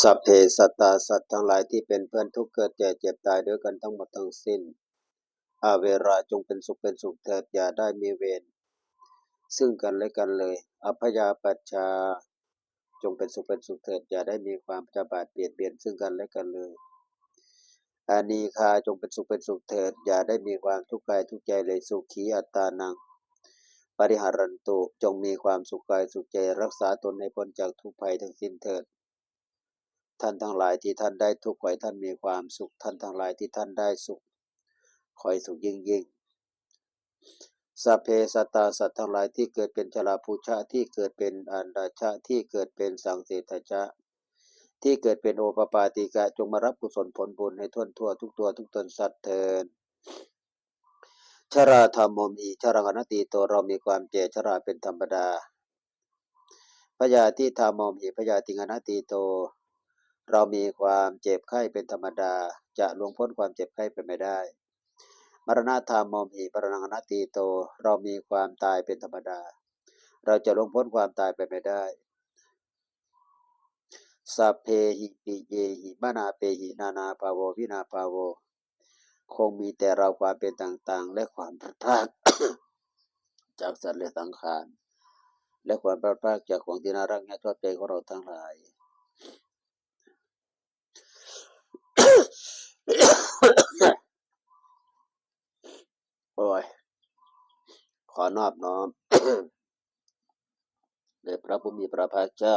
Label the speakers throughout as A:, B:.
A: สัพเพสัตตาสัตว์ทั้งหลายที่เป็นเพื่อนทุกเกิดแก่เจ็บตายด้วยกันทั้งหมดทั้งสิ้น อาเวราจงเป็นสุขเป็นสุขเถิดอย่าได้มีเวรซึ่งกันและกันเลย อัพยาปัชชา จงเป็นสุขเป็นสุขเถิดอย่าได้มีความจะบาดเบียดเบียนซึ่งกันและกันเลยอานีคาจงเป็นสุขเป็นสุขเถิดอย่าได้มีความทุกข์กายทุกข์ใจเลยสุขีอัตตานัง ปริหารันตุจงมีความสุขกายสุขใจรักษาตนในพ้นจากทุกภัยทั้งสิ้นเถิด ท่านทั้งหลายที่ท่านได้ทุกข์ขอให้ท่านมีความสุขท่านทั้งหลายที่ท่านได้สุขขอให้สุขยิ่งยิ่งสัพเพสตาสัตว์ทั้งหลายที่เกิดเป็นชราภูชะที่เกิดเป็นอันดาชะที่เกิดเป็นสังเสทชะ ที่เกิดเป็นโอปปาติกะจงมารับกุศลผลบุญให้ทั่วทั่วทุกตัวทุกตนสัตว์เทินชราธรรมมมีชรังอนติโตเรามีความเจชราเป็นธรรมดาพยาธิธรรมมีพยาติงอนติโต เรามีความเจ็บไข้เป็นธรรมดา จะล่วงพ้นความเจ็บไข้ไปไม่ได้มรณะธรรมโมมีปรณังนัตติโต เรามีความตายเป็นธรรมดา เราจะล่วงพ้นความตายไปไม่ได้สัพเพหิปิเยหิมานาเปหินานาภาโววินาภาโว คงมีแต่เราความเป็นต่างๆ และความพลาดพลาดจากสัตว์และสังขารและความพลาดพลาดจากของที่น่ารักน่าชอบใจของเราทั้งหลาย โอ้ย ขอนอบน้อมแด่พระผู้มีพระภาคเจ้า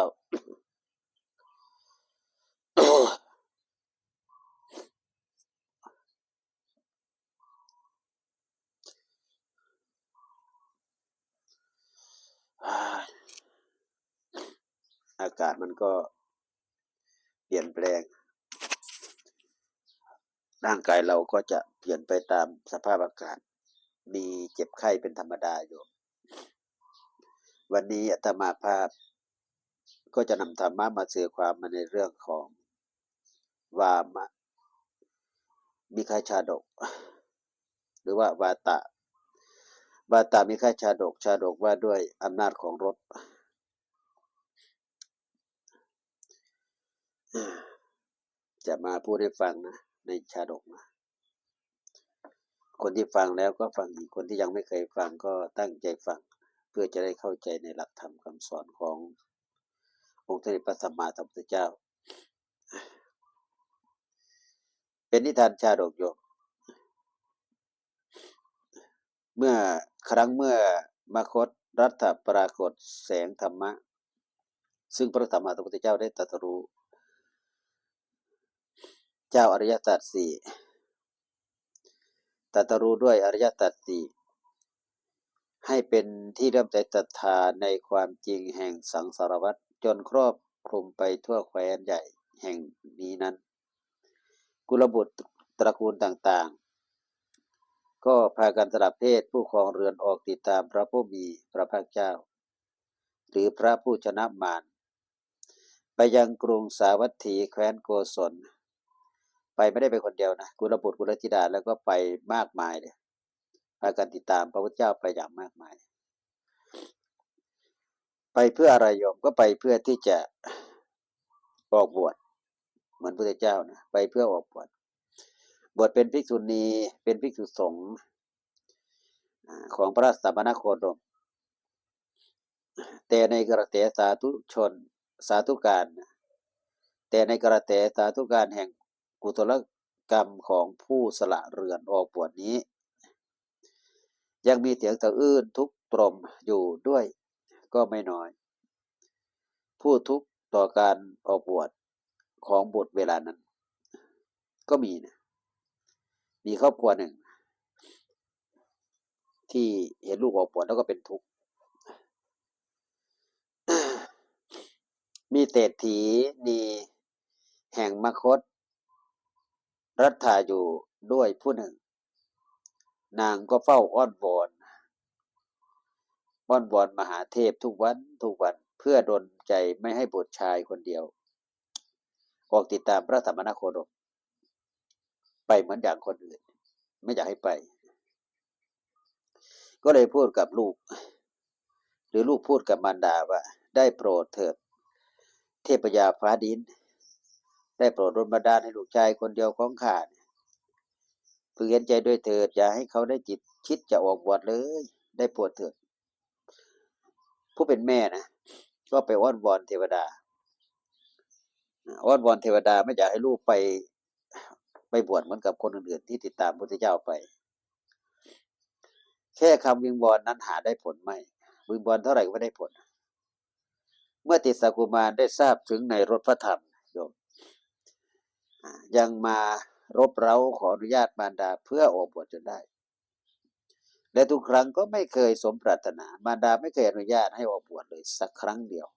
A: อากาศมันก็เปลี่ยนแปลง ร่างกายเราก็จะเปลี่ยนไปตามสภาพอากาศ มีเจ็บไข้เป็นธรรมดาอยู่ วันนี้อาตมาภาพ ก็จะนำธรรมะมาเสื่อความมาในเรื่องของวามะมิคาชาดก หรือว่าวาตะวาตามิคาชาดก ชาดกว่าด้วยอำนาจของรถจะมาพูดให้ฟังนะ ในชาดกนะคนที่ฟังแล้วก็ฟังอีกคนที่ยังไม่เคยฟังก็ตั้งใจฟัง เพื่อจะได้เข้าใจในหลักธรรมคำสอนขององค์สมเด็จพระสัมมาสัมพุทธเจ้า เป็นนิทานชาดกโยมเมื่อครั้งเมื่อมคตรัฐปรากฏแสงธรรมะ ซึ่งพระสัมมาสัมพุทธเจ้าได้ตรัสรู้ เจ้าอริยสัจสี่ตรัสรู้ด้วยอริยสัจสี่ให้เป็นที่เริ่มใจศรัทธาในความจริงแห่งสังสารวัฏจนครอบคลุมไปทั่วแคว้นใหญ่แห่งนี้นั้น กุลบุตรตระกูลต่างๆ ก็พากันสลับเพศผู้ครองเรือนออกติดตามพระผู้มีพระภาคเจ้า หรือพระผู้ชนะมารไปยังกรุงสาวัตถีแคว้นโกศล ไปไม่ได้ไปคนเดียวนะกุลบุตรกุลธิดาแล้วก็ไปมากมายเลยพากันติดตามพระพุทธเจ้าไปอย่างมากมาย ไปเพื่ออะไรโยมก็ไปเพื่อที่จะออกบวชเหมือนพระพุทธเจ้านะไปเพื่อออกบวชบวชเป็นภิกษุณีเป็นภิกษุสงฆ์ของพระสัมมาโคดมแต่ในกระแสสาธุชนสาธุการ แต่ในกระแสสาธุการแห่ง กุศลกรรมของผู้สละเรือนออกบวชนี้ ยังมีเสียงสะอื้นทุกตรมอยู่ด้วยก็ไม่น้อย ผู้ทุกต่อการออกบวชของบุตรเวลานั้น ก็มีนะมีครอบครัวหนึ่ง ที่เห็นลูกออกบวชแล้วก็เป็นทุกข์มีเศรษฐีนีแห่งมคต รัฐาอยู่ด้วยผู้หนึ่ง นางก็เฝ้าอ้อนวอนอ้อนวอนมหาเทพทุกวันทุกวันเพื่อดลใจไม่ให้บุตรชายคนเดียว ออกติดตามพระธรรมนโคดม ไปเหมือนอย่างคนอื่น ไม่อยากให้ไป ก็เลยพูดกับลูก หรือลูกพูดกับมารดาว่า ได้โปรดเถิดเทพยาฟ้าดิน ได้โปรดรดบันดาลให้ลูกชายคนเดียวของข้าเนี่ยพึงเห็นใจด้วยเถิด อย่าให้เขาได้จิตคิดจะออกบวชเลย ได้ปรดเถิด ผู้เป็นแม่นะก็ไปอ้อนวอนเทวดาอ้อนวอนเทวดาไม่อยากให้ลูกไป ไปบวชเหมือนกับคนอื่นๆที่ติดตามพระพุทธเจ้าไป แค่คำวิงวอนนั้นหาได้ผลไหมวิงวอนเท่าไหร่ก็ไม่ได้ผล เมื่อติสกุมารได้ทราบถึงในรถพระธรรม ยังมารบเร้าขออนุญาตมารดาเพื่อออกบวชจนได้ และทุกครั้งก็ไม่เคยสมปรารถนา มารดาไม่เคยอนุญาตให้ออกบวชเลยสักครั้งเดียว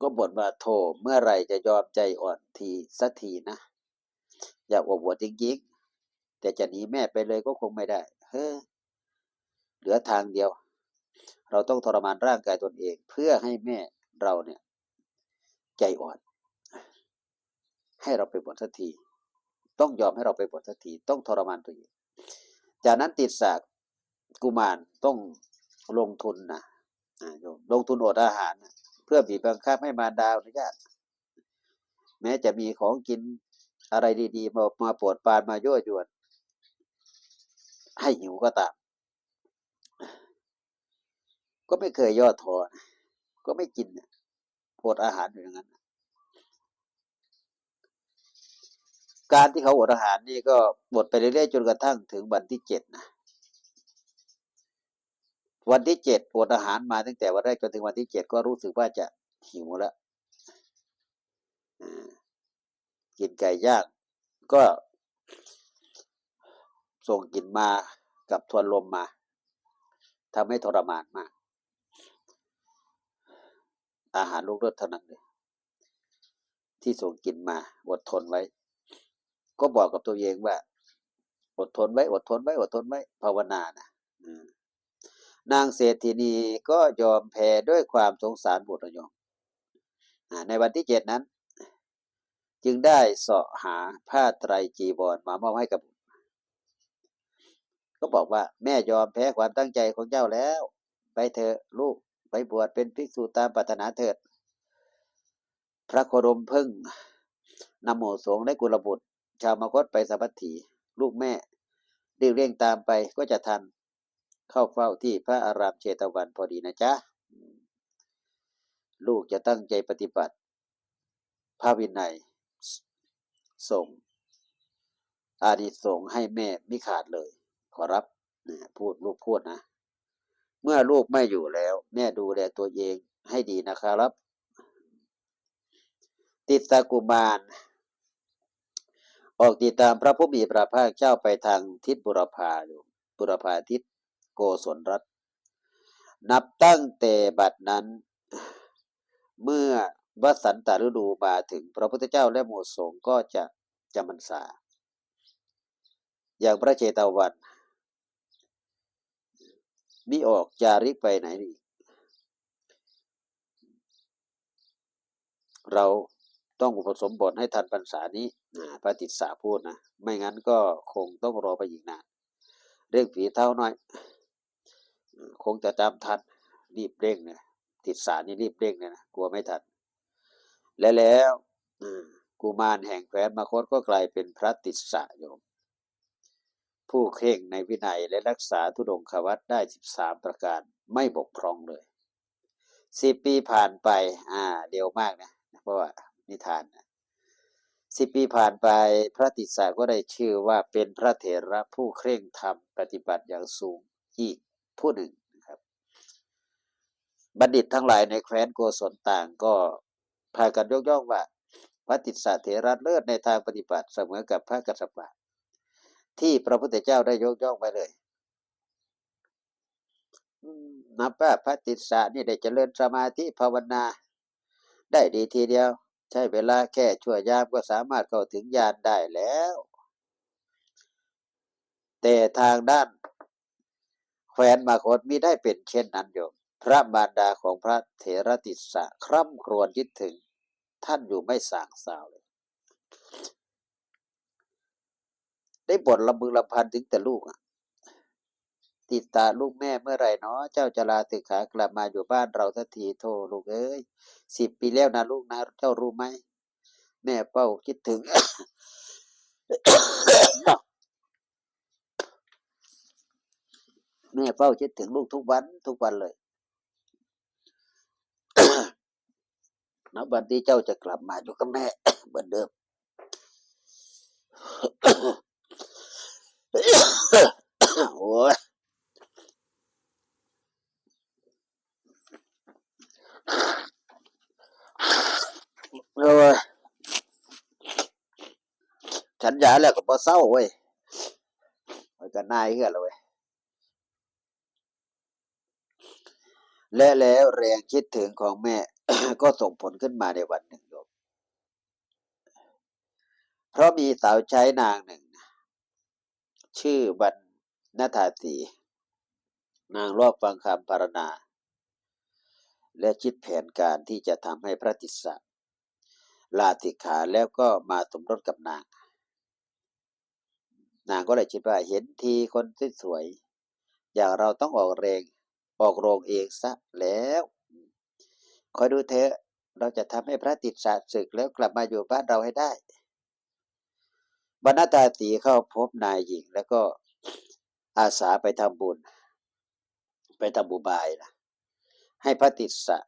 A: ก็บ่นว่าโทเมื่อไรจะยอมใจอ่อนทีสักทีนะ อยากออกบวชจริงๆแต่จะหนีแม่ไปเลยก็คงไม่ได้ เฮ้อเหลือทางเดียว เราต้องทรมานร่างกายตนเอง เพื่อให้แม่เราเนี่ย ใจอ่อน ให้เราไปบวชสักที ต้องยอมให้เราไปบวชสักที ต้องทรมานตัวเอง จากนั้นติดสากกุมารต้องลงทุนนะลงทุนอดอาหาร เพื่อบีบบังคับให้มาดาอนุญาตแม้จะมีของกินอะไรดีๆ มามาปรดปานมายั่วยวน ให้หิวก็ตาม ก็ไม่เคยย่อท้อก็ไม่กินนะ อดอาหารอยู่อย่างนั้น การที่เขาอดอาหารนี่ก็อดไปเรื่อยๆจนกระทั่งถึงวันที่เจ็ดนะวันที่เจ็ดอดอาหารมาตั้งแต่วันแรกจนถึงวันที่เจ็ดก็รู้สึกว่าจะหิวแล้วกินไก่ย่างก็ส่งกลินมากับทวนลมมาทำให้ทรมานมาก อาหารลูกรสเท่านั้นเลยที่ส่งกินมาอดทนไว้ ก็บอกกับตัวเองว่าอดทนไว้อดทนไว้อดทนไว้ภาวนานะนางเศรษฐินีก็ยอมแพ้ด้วยความสงสารบุตรยอ่าในวันที่เจ็ดนั้น จึงได้เสาะหาผ้าไตรจีวรมามอบให้กับบุตรก็บอกว่า แม่ยอมแพ้ความตั้งใจของเจ้าแล้ว ไปเถอะลูก ไปบวชเป็นภิกษุตามปรารถนาเถิด พระโคดมพึ่งนำหมู่สงฆ์และกุลบุตร ชาวมคตไปสัพพถีลูกแม่รีบเร่งตามไปก็จะทันเข้าเฝ้าที่พระอารามเชตวันพอดีนะจ๊ะ ลูกจะตั้งใจปฏิบัติพระวินัยส่ง อาดิสงส์ให้แม่ไม่ขาดเลย ขอรับ พูดลูกพูดนะ เมื่อลูกไม่อยู่แล้ว แม่ดูแลตัวเองให้ดีนะครับ ติดตากุมาร ออกติดตามพระผู้มีพระภาคเจ้าไปทางทิศบุรพาอยู่บุรพาทิศโกศลรัฐนับตั้งแต่บัดนั้น เมื่อวสันตฤดูมาถึงพระพุทธเจ้าและหมู่สงก็จะจำพรรษาอย่างพระเจตวัน มิออกจาริกไปไหนอีกเราต้องอุปสมบทให้ทันพรรษานี้อ่าพระติสสาพูดนะ ไม่งั้นก็คงต้องรอไปอีกนานเร่งฝีเท้าหน่อย คงจะจำทันรีบเร่งเนี่ยติดสารนี่รีบเร่งเนี่ยนะกลัวไม่ทัน และแล้วกุมารแห่งแคว้นมคตก็กลายเป็นพระติสสะโยม ผู้เคร่งในวินัยและรักษาทุดงควัตได้สิบสามประการไม่บกพร่องเลยสิบปีผ่านไป อ่า เร็วมากนะ เพราะว่านิทานนะสิบปีผ่านไปพระติสสะก็ได้ชื่อว่าเป็นพระเถระผู้เคร่งธรรมปฏิบัติอย่างสูงอีกผู้หนึ่งนะครับ บัณฑิตทั้งหลายในแคว้นโกศลต่างก็พากันยกย่องว่า พระติสสะเถระเลิศในทางปฏิบัติเสมอกับพระกัสสปะ ที่พระพุทธเจ้าได้ยกย่องไว้เลยนับว่าพระติสสะนี่ได้เจริญสมาธิภาวนา ได้ดีทีเดียว ใช้เวลาแค่ชั่วยามก็สามารถเข้าถึงญาณได้แล้ว แต่ทางด้านแคว้นมาคตมิได้เป็นเช่นนั้นโยมพระมารดาของพระเถรติสสะคร่ำครวญคิดถึง ท่านอยู่ไม่สางสาวเลย ได้บ่นลำบึงลำพันถึงแต่ลูกอะติดตาลูกแม่เมื่อไหร่เนาะเจ้าจะลาตึกขากลับมาอยู่บ้านเราสักทีโทลูกเอ้ยสิบปีแล้วนะลูกนะ เจ้ารู้ไหมแม่เป้าคิดถึง แม่เฝ้าคิดถึงลูกทุกวันทุกวันเลยนับวันที่เจ้าจะกลับมาอยู่กับแม่เหมือนเดิม โอ้ยโอ้ยฉันยาแล้วก็บ่เศร้าเว้ยมันก็นายเหือแล้วเว้ยและแล้วแรงคิดถึงของแม่ ก็ส่งผลขึ้นมาในวันหนึ่งโยมเพราะมีสาวใช้นางหนึ่ง ชื่อวันนาถาสีนางรอบฟังคำปรารณา และคิดแผนการที่จะทำให้พระติสสะลาติขาแล้วก็มาสมรสกับนาง นางก็เลยคิดว่าเห็นทีคนสวย อย่างเราต้องออกแรงออกโรงเองซะแล้วคอยดูเถอเราจะทำให้พระติสสะศึกแล้วกลับมาอยู่บ้านเราให้ได้ บรรณตาตีเข้าพบนายหญิง แล้วก็อาสาไปทำบุญ ไปทำบุบายนะให้พระติสะ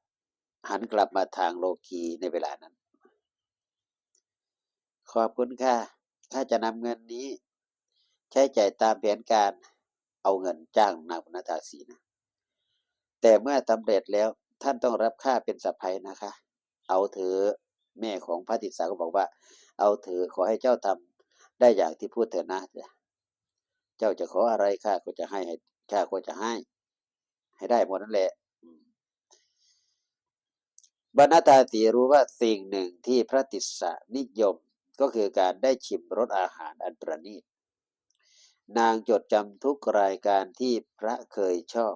A: หันกลับมาทางโลกีในเวลานั้น ขอบคุณค่ะ ถ้าจะนำเงินนี้ ใช้จ่ายตามแผนการเอาเงินจ้างนางบรรณตาสีนะ แต่เมื่อสำเร็จแล้วท่านต้องรับค่าเป็นสะพ้ยนะคะ เอาเถอแม่ของพระติสสะก็บอกว่า เอาเถอขอให้เจ้าทำ ได้อย่างที่พูดเถอะนะเจ้าจะขออะไรข้าก็จะให้ให้ข้าก็จะให้ ให้ได้หมดนั่นแหละบรรณตาตีรู้ว่าสิ่งหนึ่งที่พระติสสะนิยมก็คือการได้ชิมรสอาหารอันประณีตนางจดจำทุกรายการที่พระเคยชอบ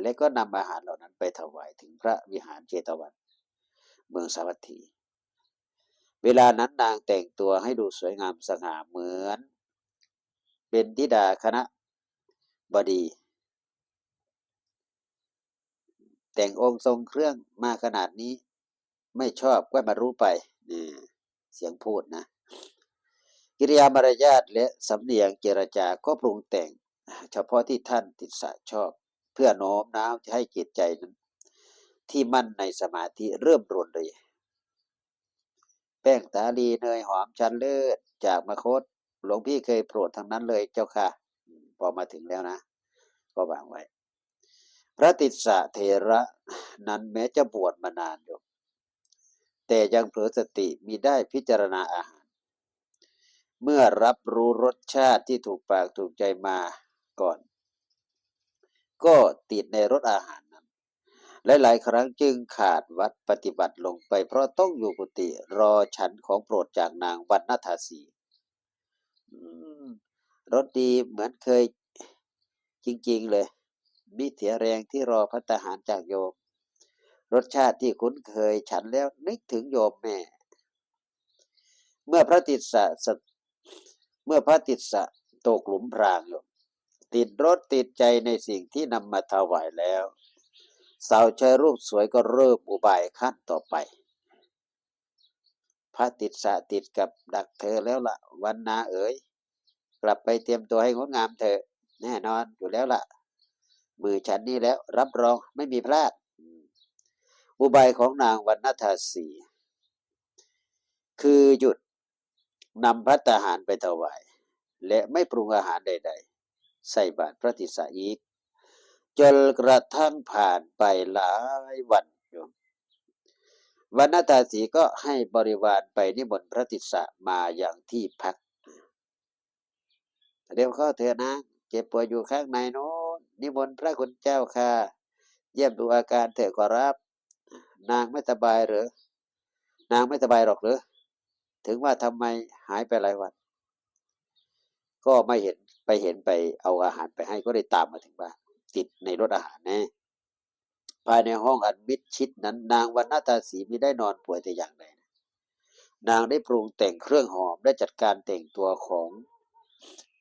A: และก็นำอาหารเหล่านั้นไปถวายถึงพระวิหารเจตวัน เมืองสาวัตถี วลานั้นนางแต่งตัวให้ดูสวยงามสง่าเหมือน เป็นธิดาคณะบดี แต่งองค์ทรงเครื่องมาขนาดนี้ ไม่ชอบก็มารู้ไปนี่เสียงพูดนะ กิริยามารยาทและสำเนียงเจรจาก็ปรุงแต่ง เฉพาะที่ท่านติดสะชอบ เพื่อโน้มน้าวให้จิตใจนั้น ที่มั่นในสมาธิเริ่มรวนเรย แป้งตาลีเนยหอมชันเลิศจากมคตหลวงพี่เคยโปรดทั้งนั้นเลยเจ้าค่ะ พอมาถึงแล้วนะ ก็วางไว้ พระติสสะเถระนั้นแม้จะบวชมานานอยู่ แต่ยังเผลอสติมีได้พิจารณาอาหาร เมื่อรับรู้รสชาติที่ถูกปากถูกใจมาก่อน ก็ติดในรสอาหาร หลาย ๆ ครั้งจึงขาดวัดปฏิบัติลงไป เพราะต้องอยู่กุฏิรอฉันของโปรดจากนางวันนาถาสีรสดีเหมือนเคยจริง ๆ เลยมิเสียแรงที่รอพัตหารจากโยม รสชาติที่คุ้นเคยฉันแล้วนึกถึงโยมแม่ เมื่อพระติสสะเมื่อพระติสสะตกหลุมพรางอยู่ติดรถติดใจในสิ่งที่นำมาถวายแล้ว สาวใช้รูปสวยก็เริ่มอุบายขั้นต่อไป พระติดสะติดกับดักเธอแล้วละ่ะ วันนาเอ๋ย กลับไปเตรียมตัวให้งดงามเถอะ แน่นอนอยู่แล้วละ่ะ มือฉันนี่แล้ว รับรองไม่มีพลาด อุบายของนางวันนาทาสีคือหยุดนำพัตตาหารไปถวาย และไม่ปรุงอาหารใด ๆ ใส่บาตรพระติสสะอีก จนกระทั่งผ่านไปหลายวันโยมวันนาตาสีก็ให้บริวารไปนิมนต์พระติสสะมาอย่างที่พัก เดี๋ยวเข้าเถอะนะ เจ็บป่วยอยู่ข้างในโน้นนิมนต์พระคุณเจ้าค่ะ เยี่ยมดูอาการเถอะขอรับ นางไม่สบายหรือนางไม่สบายหรอกหรือ ถึงว่าทำไมหายไปหลายวัน ก็ไม่เห็นไปเห็นไปเอาอาหารไปให้ก็ได้ตามมาถึงบ้าน ในรถอาหารแน่ภายในห้องอันมิดชิดนั้น นางวันนาตาสีไม่ได้นอนป่วยแต่อย่างใดนางได้ปรุงแต่งเครื่องหอมได้จัดการแต่งตัวของ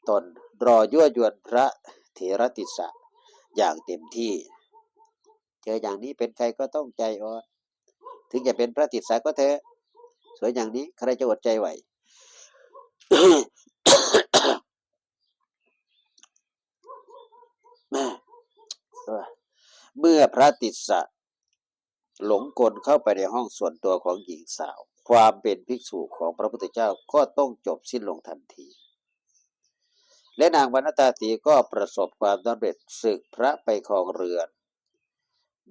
A: ตนรอยั่วยวนพระเถรติสะอย่างเต็มที่ เจออย่างนี้เป็นใครก็ต้องใจอ่อนถึงจะเป็นพระติสาก็เถอะสวยอย่างนี้ใครจะอดใจไหว เมื่อพระติสสะหลงกลเข้าไปในห้องส่วนตัวของหญิงสาว ความเป็นภิกษุของพระพุทธเจ้าก็ต้องจบสิ้นลงทันที และนางวรรณตาตีก็ประสบความสำเร็จศึกพระไปครองเรือน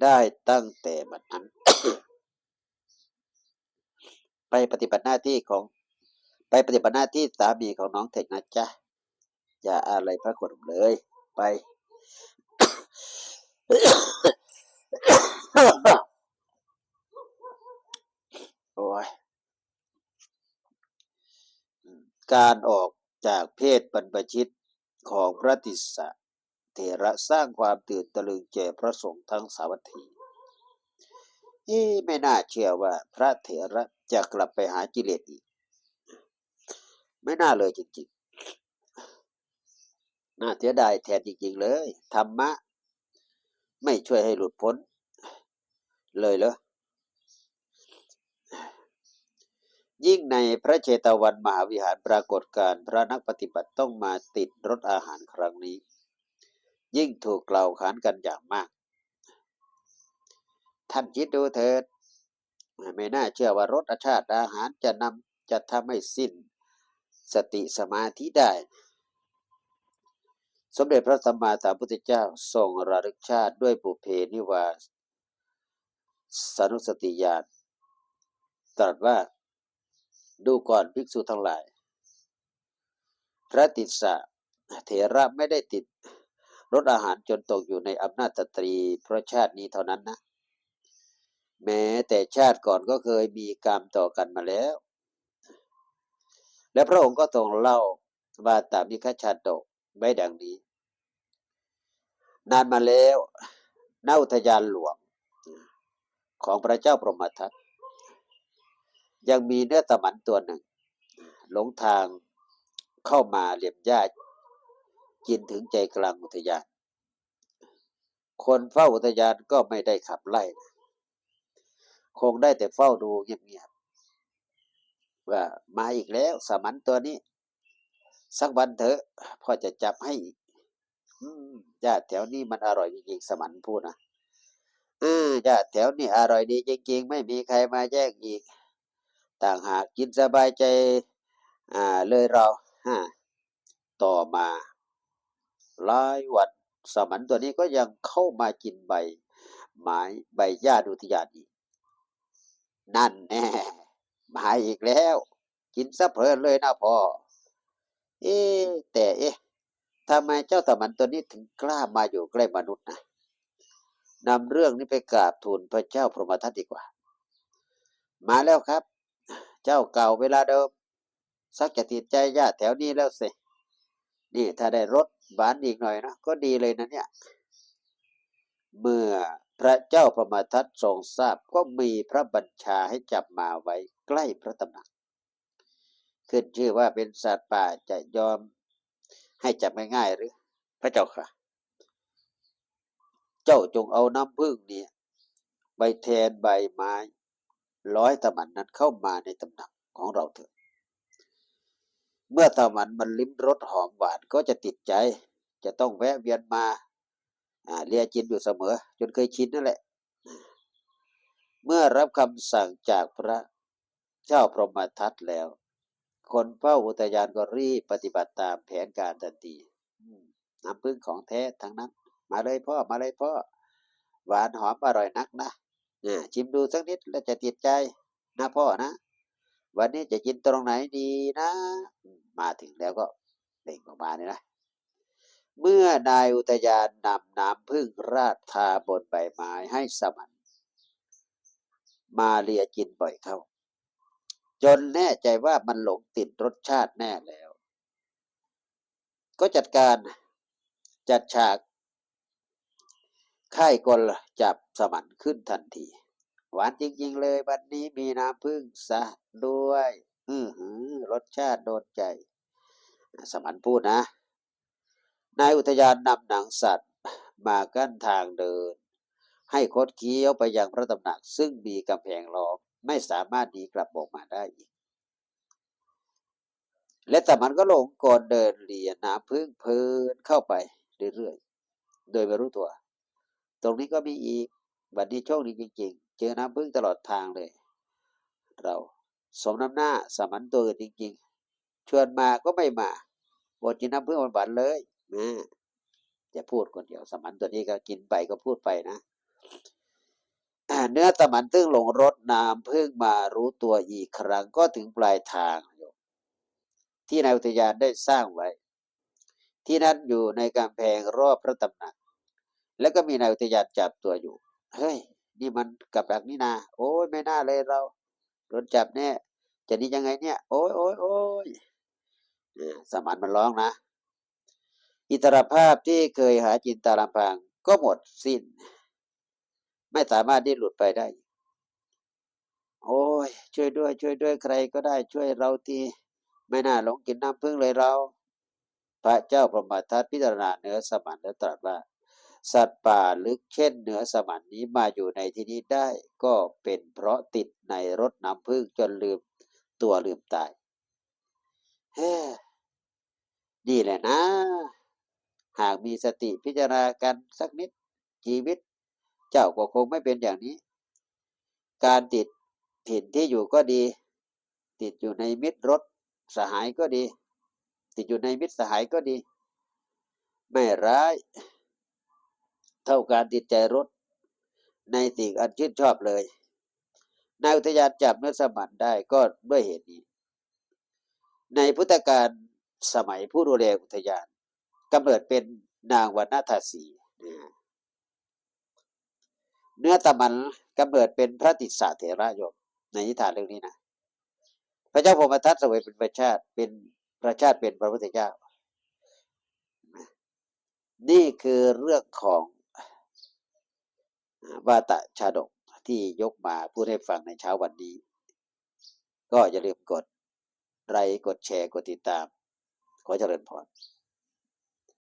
A: ได้ตั้งแต่บัดนั้น ไปปฏิบัติหน้าที่ของ ไปปฏิบัติหน้าที่สามีของน้องเทคนะจ๊ะ อย่าอะไรพระคนเลยไป โอ้ยการออกจากเพศบรรพชิตของพระติสะเถระสร้างความตื่นตะลึงแก่พระสงฆ์ทั้งสาวัตถีเอ๊ะไม่น่าเชื่อว่าพระเถระจะกลับไปหากิเลสอีก ไม่น่าเลยจริงๆ น่าเสียดายแทนจริงๆเลย ธรรมะ ไม่ช่วยให้หลุดพ้น เลยเหรอ ยิ่งในพระเชตวันมหาวิหารปรากฏการพระนักปฏิบัติต้องมาติดรสอาหารครั้งนี้ ยิ่งถูกกล่าวขานกันอย่างมาก ท่านคิดดูเถิดไม่น่าเชื่อว่ารสชาติอาหารจะนำจะทำให้สิ้น สติสมาธิได้ สมเด็จพระสัมมาสัมพุทธเจ้าทรงระลึกชาติด้วยปุเพนิวาสนุสติญาณตรัสว่าดูก่อนภิกษุทั้งหลาย พระติสสะเถระไม่ได้ติดรสอาหารจนตกอยู่ในอำนาจตรีเพราะชาตินี้เท่านั้นนะ แม้แต่ชาติก่อนก็เคยมีกรรมต่อกันมาแล้ว และพระองค์ก็ทรงเล่าว่าตามนิคชาดกไว้ดังนี้ นานมาแล้วณอุทยานหลวงของพระเจ้าพรหมทัตยังมีเนื้อตะมันตัวหนึ่ง หลงทางเข้ามาเหลี่ยมญาติกินถึงใจกลางอุทยาน คนเฝ้าอุทยานก็ไม่ได้ขับไล่ คงได้แต่เฝ้าดูเงียบๆว่ามาอีกแล้วสมันตัวนี้ สักวันเถอะพ่อจะจับให้อีก ญาติแถวนี้มันอร่อยจริงๆ สมันพูดนะเออญาติแถวนี้อร่อยดีจริงๆ ไม่มีใครมาแย่งอีก ต่างหากกินสบายใจ อ่า เลยเราฮะต่อมาหลายวันสมันตัวนี้ก็ยังเข้ามากินใบไม้ใบหญ้าดุทยานอีก นั่นแน่มาอีกแล้ว กินซะเพลินเลยนะพ่อ เอ๊แต่เอ๊ะ ทำไมเจ้าสมันตัวนี้ถึงกล้ามาอยู่ใกล้มนุษย์นะนำเรื่องนี้ไปกราบทูลพระเจ้าพรหมทัตดีกว่า มาแล้วครับ เจ้าเก่าเวลาเดิม สักจะติดใจญาติแถวนี้แล้วสิ นี่ถ้าได้รถบานอีกหน่อยนะก็ดีเลยนะเนี่ย เมื่อพระเจ้าพระมทัตทรงทราบก็มีพระบัญชาให้จับมาไว้ใกล้พระตำหนัก ขึ้นชื่อว่าเป็นสัตว์ป่าจะยอม ให้จับง่ายๆหรือ พระเจ้าค่ะ เจ้าจงเอาน้ำพึ่งเนี่ยใบแทนใบไม้ร้อยตะมันนั้นเข้ามาในตำหนักของเราเถอะ เมื่อตะมันมันลิ้มรสหอมหวานก็จะติดใจ จะต้องแวะเวียนมาเลียจินอยู่เสมอ จนเคยชินนั่นแหละ เมื่อรับคำสั่งจากพระเจ้าพรหมทัตแล้ว คนเฝ้าอุทยานก็รีบปฏิบัติตามแผนการทันทีน้ำพึ่งของแท้ทั้งนั้น มาเลยพ่อมาเลยพ่อ หวานหอมอร่อยนักนะชิมดูสักนิดแล้วจะติดใจนะพ่อนะ วันนี้จะกินตรงไหนดีนะ มาถึงแล้วก็เบ่งออกมาเนี่ยนะเมื่อนายอุทยานนำน้ำพึ่งราดทาบนใบไม้ให้สมัน มาเลียกินบ่อยเข้า จนแน่ใจว่ามันหลงติดรสชาติแน่แล้ว ก็จัดการจัดฉากค่ายกลจับสมันขึ้นทันที หวานจริงๆเลยวันนี้มีน้ำพึ่งซะด้วยอือหือรสชาติโดนใจ สมันพูดนะ นายอุทยานนำหนังสัตว์มากั้นทางเดิน ให้คดเคี้ยวไปยังพระตำหนักซึ่งมีกำแพงล้อม ไม่สามารถหนีกลับออกมาได้อีก และแต่มันก็หลงกลเดินเลียน้ำพึ่งเพลินเข้าไปเรื่อยๆ โดยไม่รู้ตัว ตรงนี้ก็มีอีก บัดนี้โชคดีจริง ๆ เจอน้ำพึ่งตลอดทางเลย เราสมน้ำหน้าสามัญตัวอื่นจริง ๆ ชวนมาก็ไม่มาบทกินน้ำพึ่งหวานๆเลยนะจะพูดคนเดียวสมัญตัวนี้ก็กินไปก็พูดไปนะ เนื้อตะมันตึ้งหลงรถน้ำพึ่งมารู้ตัวอีกครั้งก็ถึงปลายทางที่นายอุทยานได้สร้างไว้ ที่นั่นอยู่ในกำแพงรอบพระตำหนัก แล้วก็มีนายอุทยานจับตัวอยู่ เฮ้ย นี่มันกับดักนี่นา โอ้ยไม่น่าเลยเราโดนจับแน่จะนี่ยังไงเนี่ย โอ้ยโอ้ยโอ้ยสมานมันร้องนะ อิสรภาพที่เคยหาจินตาลำพังก็หมดสิ้น ไม่สามารถที่หลุดไปได้ โอ้ย ช่วยด้วย ช่วยด้วยใครก็ได้ ช่วยเราทีไม่น่าหลงกินน้ำพึ่งเลยเรา พระเจ้าพรหมาทัตพิจารณาเนื้อสมันแล้วตรัสว่า สัตว์ป่าลึกเช่นเนื้อสมันนี้มาอยู่ในที่นี้ได้ ก็เป็นเพราะติดในรถน้ำพึ่งจนลืมตัวลืมตายเฮ้นี่แหละนะ หากมีสติพิจารณากันสักนิดชีวิต เจ้าก็คงไม่เป็นอย่างนี้ การติดถิ่นที่อยู่ก็ดี ติดอยู่ในมิตรรถสหายก็ดี ติดอยู่ในมิตรสหายก็ดี ไม่ร้าย เท่าการติดใจรถ ในสิ่งอันชื่นชอบเลยนายอุทยานจับเนื้อสมันได้ก็ด้วยเหตุนี้ ในพุทธกาลสมัยผู้ดูแลอุทยานกำเนิดเป็นนางวรรณทาสีนะฮะ เนื้อตะมันกำเนิดเป็นพระติสสะเถระโยมในนิทานเรื่องนี้นะ พระเจ้าพมทัตเสวยเป็นพระชาติเป็นพระชาติเป็นพระพุทธเจ้า นี่คือเรื่องของวาตะชาดกที่ยกมาพูดให้ฟังในเช้าวันนี้ ก็อย่าลืมกดไลค์กดแชร์กดติดตาม ขอเจริญพร